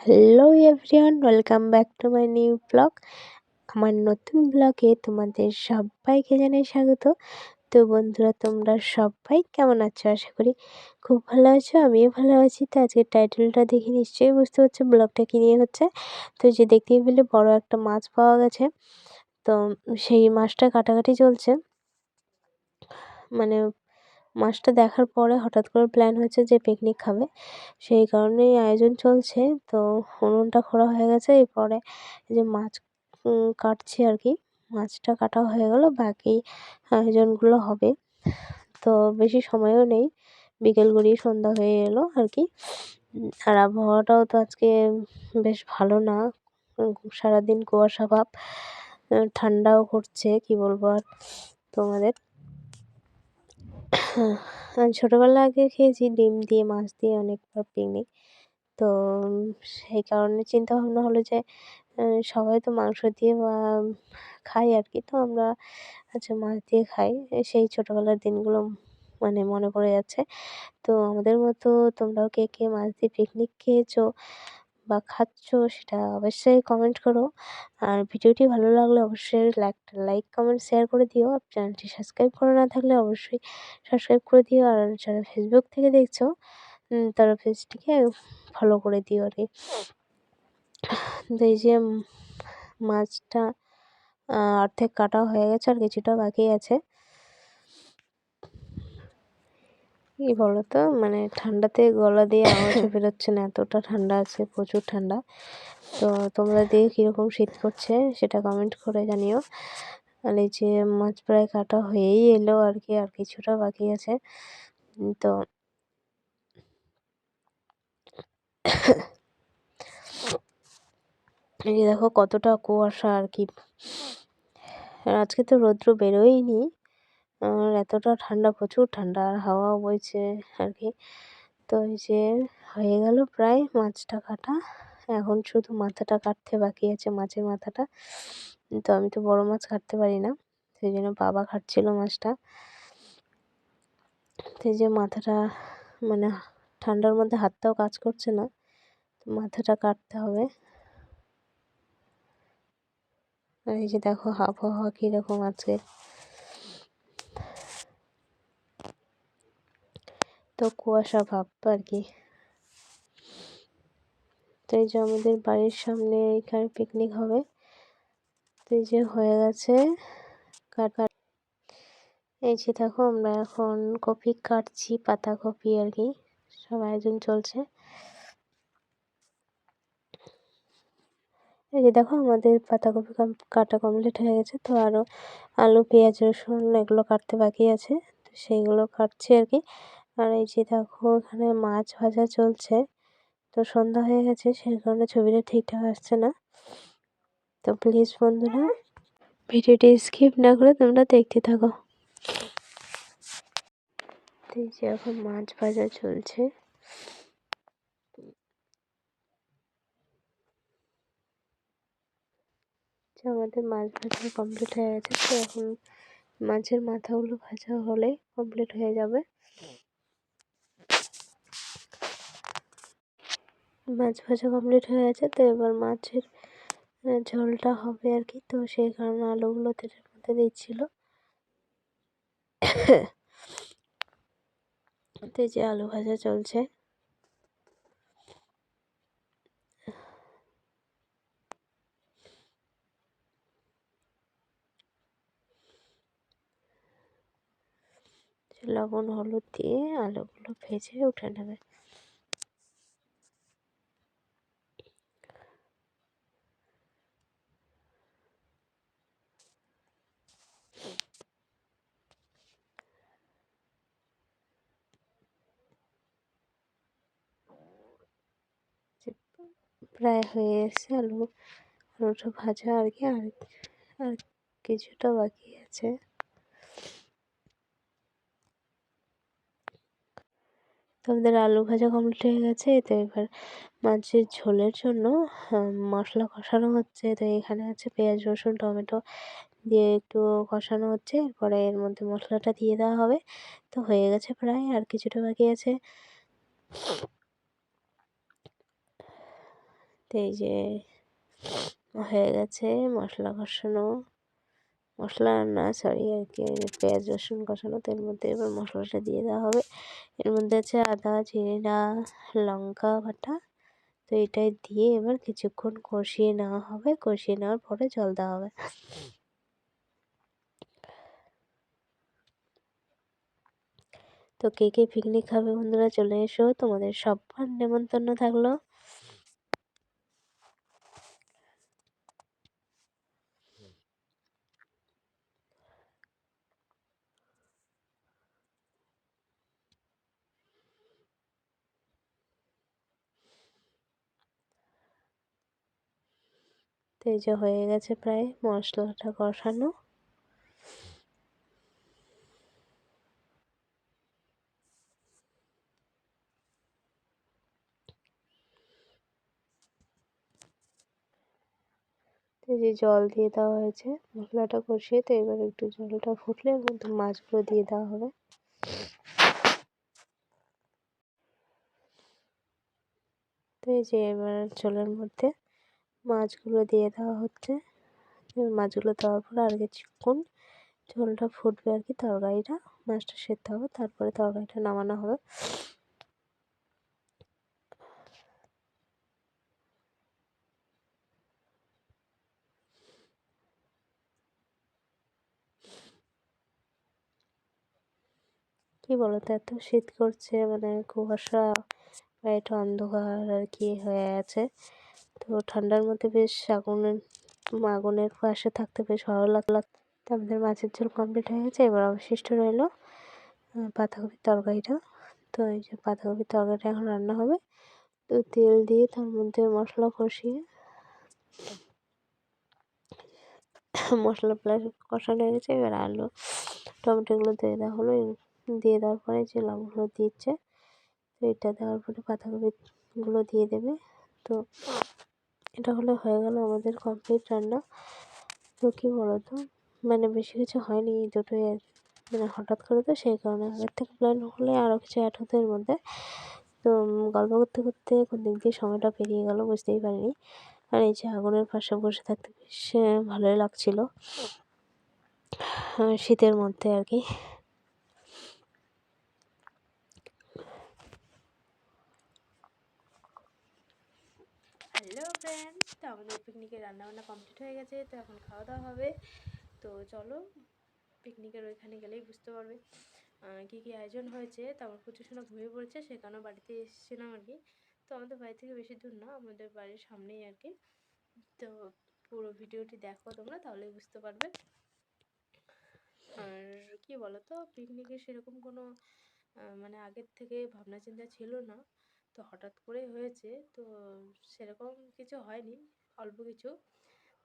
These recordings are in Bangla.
Hello everyone welcome back to my new blog আমার নতুন ব্লগে তোমাদের সবাইকে জানাই স্বাগত। তো বন্ধুরা, তোমরা সবাই কেমন আছো? আশা করি খুব ভালো আছো, আমিও ভালো আছি। তো আজকে টাইটেলটা দেখে নিশ্চয়ই বুঝতে পারছ ব্লগটা কী নিয়ে হচ্ছে। তো যে দেখতেই পেলে বড় একটা মাছ পাওয়া গেছে। তো সেই মাছটা কাটাকাটি চলছে। মানে মাছটা দেখার পরে হঠাৎ করে প্ল্যান হয়েছে যে পিকনিক খাবে। সেই কারণেই আয়োজন চলছে। তো উনুনটা খোঁড়া হয়ে গেছে। এরপরে যে মাছ কাটছি আর কি। মাছটা কাটা হয়ে গেল। বাকি আয়োজনগুলো হবে। তো বেশি সময়ও নেই। বিকেল গড়িয়ে সন্ধ্যা হয়ে এলো আর কি। আর আবহাওয়াটাও তো আজকে বেশ ভালো না। সারাদিন কুয়াশা ভাব, ঠান্ডাও করছে, কি বলব আর তোমাদের? ছোটোবেলা আগে খেয়েছি ডিম দিয়ে, মাছ দিয়ে অনেকবার পিকনিক তো সেই কারণে চিন্তা ভাবনা হলো যে সবাই তো মাংস দিয়ে বা খাই আর কি তো আমরা আচ্ছা মাছ দিয়ে খাই। সেই ছোটোবেলার দিনগুলো মানে মনে পড়ে যাচ্ছে। তো আমাদের মতো তোমরাও কে কে মাছ দিয়ে পিকনিক খেয়েছো? বা খাচ্ছ সেটা অবশ্যই কমেন্ট করো। আর ভিডিওটি ভালো লাগলে অবশ্যই লাইক লাইক কমেন্ট শেয়ার করে দিও। আর চ্যানেলটি সাবস্ক্রাইব করে না থাকলে অবশ্যই সাবস্ক্রাইব করে দিও। আর যারা ফেসবুক থেকে দেখছ তারা পেজটিকে ফলো করে দিও আর। কি এই যে মাছটা অর্ধেক কাটা হয়ে গেছে আর কিছুটা বাকি আছে। কি বলতো? মানে ঠান্ডাতে গলা দিয়ে আওয়াজও বেরোচ্ছে না এতটা ঠান্ডা আছে প্রচুর ঠান্ডা। তো তোমরা দিয়ে কীরকম শীত করছে সেটা কমেন্ট করে জানিও। আর এই যে মাছ প্রায় কাটা হয়েই এলো আর কি আর কিছুটা বাকি আছে। তো এই দেখো কতটা কুয়াশা আর কি। আজকে তো রৌদ্র বেরোয়নি আর এতটা ঠান্ডা, প্রচুর ঠান্ডা, আর হাওয়াও বইছে আর কি তো এই যে হয়ে গেল প্রায় মাছটা কাটা। এখন শুধু মাথাটা কাটতে বাকি আছে, মাছের মাথাটা। তো আমি তো বড় মাছ কাটতে পারি না, সেই জন্য বাবা কাটছিল মাছটা। সেই যে মাথাটা মানে ঠান্ডার মধ্যে হাতটাও কাজ করছে না মাথাটা কাটতে হবে। আর এই যে দেখো আবহাওয়া কীরকম আছে। তো কুয়াশা ভাব আর কি। তো এই যে আমাদের বাড়ির সামনে এখানে পিকনিক হবে। তো এই যে হয়ে গেছে কাট এই যে দেখো আমরা এখন কপি কাটছি, পাতা কপি আর কি, সব আয়োজন চলছে। এই যে দেখো আমাদের পাতাকপি কাটা কমপ্লিট হয়ে গেছে। তো আরও আলু, পেঁয়াজ, রসুন এগুলো কাটতে বাকি আছে। তো সেইগুলো কাটছি আর কি। আর এই যে দেখো, এখানে মাছ ভাজা চলছে। তো সন্ধ্যা হয়ে গেছে, সেই কারণে ছবিটা ঠিকঠাক আসছে না। তো প্লিজ বন্ধুরা, ভিডিওটি স্কিপ না করে তোমরা দেখতে থাকো। এই যে এখন মাছ ভাজা চলছে। আমাদের মাছ ভাজা কমপ্লিট হয়ে গেছে, তো এখন মাছের মাথাগুলো ভাজা হলে কমপ্লিট হয়ে যাবে। মাছ ভাজা কমপ্লিট হয়ে গেছে, তো এবার মাছের ঝোলটা হবে আর কি। তো সেই কারণে আলুগুলো তেলের মধ্যে দিচ্ছিল। তো যে আলু ভাজা চলছে। লবণ, হলুদ দিয়ে আলুগুলো ভেজে উঠে নেবে। প্রায় হয়ে এসছে আলু, আলুটা ভাজা আর কি, আর আর কিছুটা বাকি আছে। আমাদের আলু ভাজা কমপ্লিট হয়ে গেছে, তো এবার মাছের ঝোলের জন্য মশলা কষানো হচ্ছে। তো এখানে আছে পেঁয়াজ, রসুন, টমেটো দিয়ে একটু কষানো হচ্ছে। এরপরে এর মধ্যে মশলাটা দিয়ে দেওয়া হবে। তো হয়ে গেছে প্রায়, আর কিছুটা বাকি আছে। এই যে হয়ে গেছে মশলা কষানো। মশলা না সরি আর কি পেঁয়াজ, রসুন কষানো, তো এর মধ্যে এবার মশলাটা দিয়ে দেওয়া হবে। এর মধ্যে আছে আদা জিরা লঙ্কা বাটা, তো এটাই দিয়ে এবার কিছুক্ষণ কষিয়ে নেওয়া হবে। কষিয়ে নেওয়ার পরে জল দেওয়া হবে। তো কে কে পিকনিক খাবে বন্ধুরা, চলে এসো। তোমাদের সবার নেমন্তন্ন থাকল তো এই যে হয়ে গেছে প্রায় মশলাটা কষানো। যে জল দিয়ে দেওয়া হয়েছে, মশলাটা কষিয়ে তো এবার একটু জলটা ফুটলে এর মধ্যে মাছগুলো দিয়ে দেওয়া হবে। তো এই যে এবার জলের মধ্যে মাছগুলো দিয়ে দেওয়া হচ্ছে। মাছগুলো দেওয়ার পরে আর কিছুক্ষণ ঝোলটা ফুটবে আর কি তরকারিটা, মাছটা সেদ্ধ হবে, তারপরে তরকারিটা নামানো হবে। কি বলতো, এত শীত করছে মানে কুয়াশা, বা এটা অন্ধকার আর কি হয়ে আছে। তো ঠান্ডার মধ্যে বেশ আগুনের আগুনের পাশে থাকতে বেশ ভালো লাগল আমাদের মাছের ঝোল কমপ্লিট হয়ে গেছে। এবার অবশিষ্ট রইল পাতাকপির তরকারিটা। তো এই যে পাতাকপির তরকারিটা এখন রান্না হবে। তো তেল দিয়ে তার মধ্যে মশলা কষিয়ে, মশলা প্লাস কষানো হয়ে গেছে। এবার আলু, টমেটোগুলো দিয়ে দেওয়া হলো। দিয়ে দেওয়ার পরে যে লবণগুলো দিচ্ছে, তো এটা দেওয়ার পরে পাতাকপিগুলো দিয়ে দেবে। তো এটা হলে হয়ে গেল আমাদের কমপ্লিট রান্না। তো কী বলতো? মানে বেশি কিছু হয়নি এই দুটোই আর মানে হঠাৎ করে তো সেই কারণে। আগের থেকে প্ল্যান হলে আরও কিছু অ্যাড হতো এর মধ্যে। তো গল্প করতে করতে কোন দিক দিয়ে সময়টা পেরিয়ে গেল বুঝতেই পারিনি। আর এই যে আগুনের পাশে বসে থাকতে বেশ ভালোই লাগছিল। শীতের মধ্যে আর কি হ্যালো ফ্রেন্ডস তো আমাদের পিকনিকের রান্নাবান্না কমপ্লিট হয়ে গেছে, তো এখন খাওয়া দাওয়া হবে। তো চলো পিকনিকের ওইখানে গেলেই বুঝতে পারবে কী কী আয়োজন হয়েছে। তো আমার প্রচুর শোনা ঘুমিয়ে পড়েছে, সে কারণে বাড়িতে এসেছিলাম আর কি। তো আমাদের বাড়ি থেকে বেশি দূর না, আমাদের বাড়ির সামনেই আর কি। তো পুরো ভিডিওটি দেখো তোমরা, তাহলেই বুঝতে পারবে। আর কি বলো তো পিকনিকে সেরকম কোনো মানে আগের থেকে ভাবনা চিন্তা ছিল না। তো হঠাৎ করে হয়েছে। তো সেরকম কিছু হয়নি, অল্প কিছু।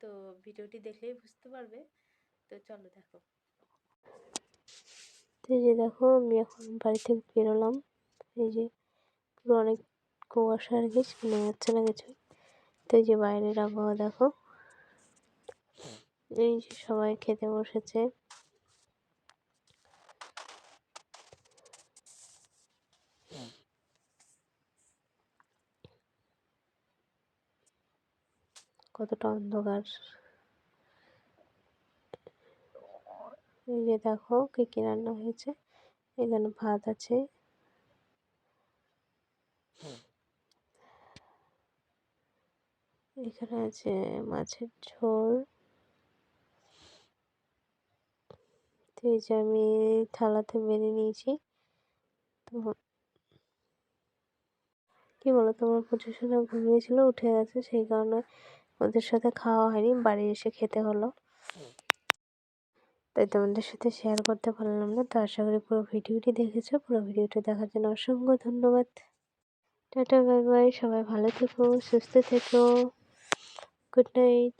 তো ভিডিওটি দেখলেই বুঝতে পারবে। তো চলো দেখো। তো এই যে দেখো, আমি এখন বাড়ি থেকে বেরোলাম এই যে পুরো অনেক কুয়াশা আর কি, শোনা যাচ্ছে না কিছু। তো এই যে বাইরের আবহাওয়া দেখো। এই যে সবাই খেতে বসেছে। কতটা অন্ধকার। এই যে দেখো কি কি রান্না হয়েছে। এখানে ভাত আছে। এখানে আছে মাছের ঝোল। এই যে আমি থালাতে মেরে নিয়েছি। তো কি বলো তোমার প্রচুর সময় ঘুমিয়েছিল উঠে গেছে সেই কারণে ওদের সাথে খাওয়া হয়নি বাড়ি এসে খেতে হলো। তাই তোমাদের সাথে শেয়ার করতে পারলাম না তো আশা করি পুরো ভিডিওটি দেখেছ। পুরো ভিডিওটি দেখার জন্য অসংখ্য ধন্যবাদ। টাটা বাই বাই সবাই ভালো থেকো সুস্থ থেকো। Good night